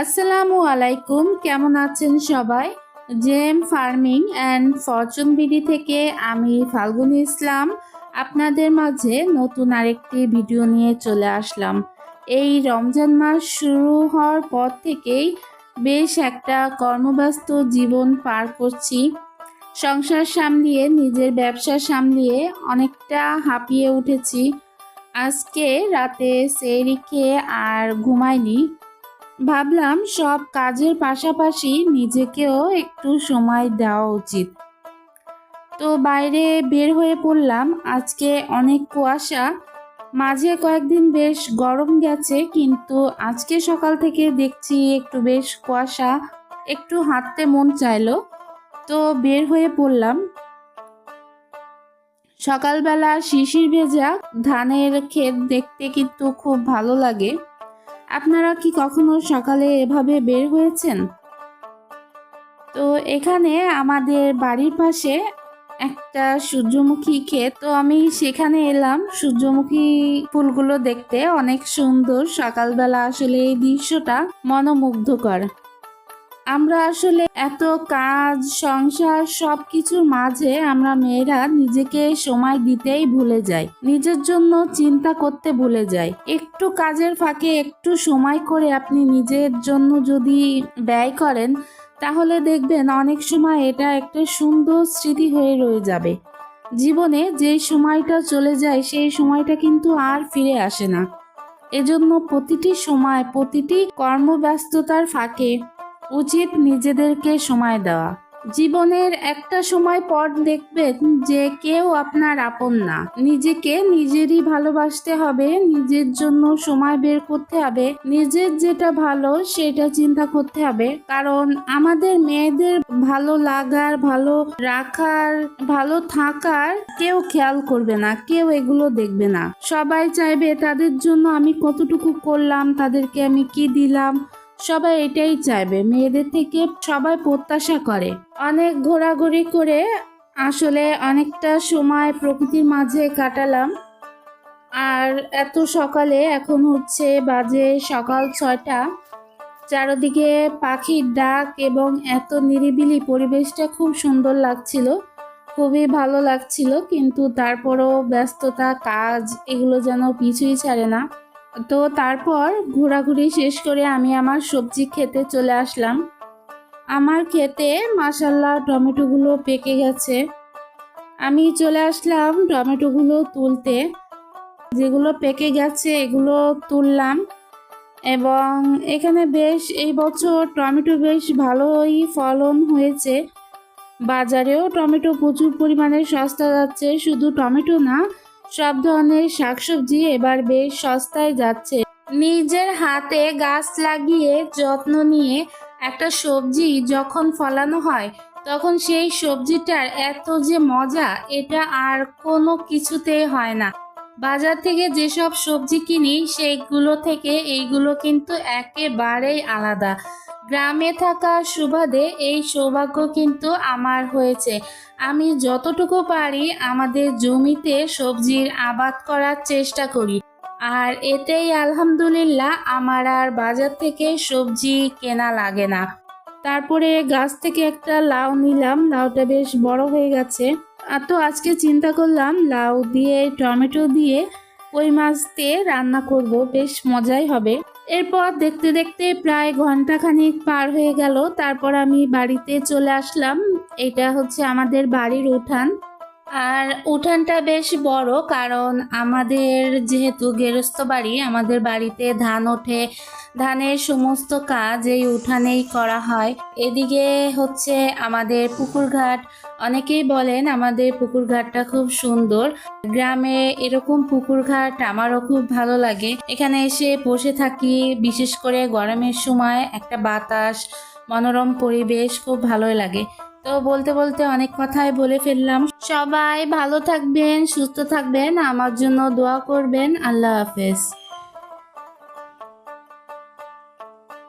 আসসালামু আলাইকুম, কেমন আছেন সবাই? Gem farming and fortune BD থেকে আমি ফাল্গুনি ইসলাম। আপনাদের মাঝে নতুন আরেকটি ভিডিও নিয়ে চলে আসলাম। এই রমজান মাস শুরু হওয়ার পর থেকেই বেশ একটা কর্মব্যস্ত জীবন পার করছি। সংসার সামলিয়ে, নিজের ব্যবসা সামলিয়ে অনেকটা হাঁপিয়ে উঠেছি। আজকে রাতে সেরি খেয়ে আর ঘুমাইনি। ভাবলাম সব কাজের পাশাপাশি নিজেকেও একটু সময় দেওয়া উচিত। তো বাইরে বের হয়ে পড়লাম। আজকে অনেক কুয়াশা। মাঝে কয়েকদিন বেশ গরম গেছে, কিন্তু আজকে সকাল থেকে দেখছি একটু বেশ কুয়াশা। একটু হাঁটতে মন চাইলো। তো বের হয়ে পড়লাম। সকালবেলা শিশির ভেজা ধানের ক্ষেত দেখতে কিন্তু খুব ভালো লাগে। আপনারা কি কখনো সকালে এভাবে বের হয়েছেন? তো এখানে আমাদের বাড়ির পাশে একটা সূর্যমুখী ক্ষেত, তো আমি সেখানে এলাম। সূর্যমুখী ফুলগুলো দেখতে অনেক সুন্দর। সকালবেলা আসলে এই দৃশ্যটা মনোমুগ্ধকর। আমরা আসলে এত কাজ, সংসার সব কিছুর মাঝে আমরা মেয়েরা নিজেকে সময় দিতেই ভুলে যাই। নিজের জন্য চিন্তা করতে ভুলে যাই। একটু কাজের ফাঁকে একটু সময় করে আপনি নিজের জন্য যদি ব্যয় করেন, তাহলে দেখবেন অনেক সময় এটা একটা সুন্দর স্মৃতি হয়ে রয়ে যাবে। জীবনে যে সময়টা চলে যায়, সেই সময়টা কিন্তু আর ফিরে আসে না। এজন্য প্রতিটি সময়, প্রতিটি কর্মব্যস্ততার ফাঁকে উচিত নিজেদেরকে সময় দেওয়া। জীবনের একটা সময় পর দেখবেন যে কেউ আপনার আপন না। নিজেকে নিজেরই ভালোবাসতে হবে, নিজের জন্য সময় বের করতে হবে, নিজের যেটা ভালো সেটা চিন্তা করতে হবে। কারণ আমাদের মেয়েদের ভালো লাগার, ভালো রাখার, ভালো থাকার কেউ খেয়াল করবে না, কেউ এগুলো দেখবে না। সবাই চাইবে তাদের জন্য আমি কতটুকু করলাম, তাদেরকে আমি কি দিলাম সবাই এটাই চাইবে। মেয়েদের থেকে সবাই প্রত্যাশা করে। অনেক ঘোরাঘুরি করে আসলে অনেকটা সময় প্রকৃতির মাঝে কাটালাম। আর এত সকালে এখন হচ্ছে বাজে সকাল ছয়টা। চারদিকে পাখির ডাক এবং এত নিরিবিলি পরিবেশটা খুব সুন্দর লাগছিল। খুবই ভালো লাগছিল, কিন্তু তারপরও ব্যস্ততা, কাজ, এগুলো যেন পিছুই ছাড়ে না। তো তারপর ঘোরাঘুরি শেষ করে আমি আমার সবজি খেতে চলে আসলাম। আমার খেতে মাসাল্লাহ টমেটোগুলো পেকে গেছে। আমি চলে আসলাম টমেটোগুলো তুলতে। যেগুলো পেকে গেছে এগুলো তুললাম এবং এখানে বেশ এই বছর টমেটো বেশ ভালোই ফলন হয়েছে। বাজারেও টমেটো প্রচুর পরিমাণে সস্তা যাচ্ছে। শুধু টমেটো না সব ধরনের শাকসবজি এবার বেশ সস্তায় যাচ্ছে। নিজের হাতে গাছ লাগিয়ে যত্ন নিয়ে একটা সবজি যখন ফলানো হয়, তখন সেই সবজিটার এত যে মজা, এটা আর কোনো কিছুতেই হয় না। বাজার থেকে যেসব সবজি কিনি, সেইগুলো থেকে এইগুলো কিন্তু একেবারেই আলাদা। গ্রামে থাকা সুবাদে এই সৌভাগ্য কিন্তু আমার হয়েছে। আমি যতটুকু পারি আমাদের জমিতে সবজির আবাদ করার চেষ্টা করি। আর এতেই আলহামদুলিল্লাহ আমার আর বাজার থেকে সবজি কেনা লাগে না। তারপরে গাছ থেকে একটা লাউ নিলাম, লাউটা বেশ বড় হয়ে গেছে। আর তো আজকে চিন্তা করলাম, লাউ দিয়ে, টমেটো দিয়ে কই মাছ দিয়ে রান্না করব, বেশ মজাই হবে। এরপর দেখতে দেখতে প্রায় ঘন্টাখানিক পার হয়ে গেল। তারপর আমি বাড়িতে চলে আসলাম। এটা হচ্ছে আমাদের বাড়ির উঠান। আর উঠানটা বেশ বড়, কারণ আমাদের যেহেতু গেরস্ত বাড়ি, আমাদের বাড়িতে ধান ওঠে। ধানের সমস্ত কাজ এই উঠানেই করা হয়। এদিকে হচ্ছে আমাদের পুকুরঘাট। অনেকেই বলেন আমাদের পুকুরঘাটটা খুব সুন্দর। গ্রামে এরকম পুকুরঘাট আমারও খুব ভালো লাগে। এখানে এসে বসে থাকি, বিশেষ করে গরমের সময় একটা বাতাস, মনোরম পরিবেশ খুব ভালোই লাগে। তো বলতে বলতে অনেক কথাই বলে ফেললাম। সবাই ভালো থাকবেন, সুস্থ থাকবেন, আমার জন্য দোয়া করবেন। আল্লাহ হাফেজ।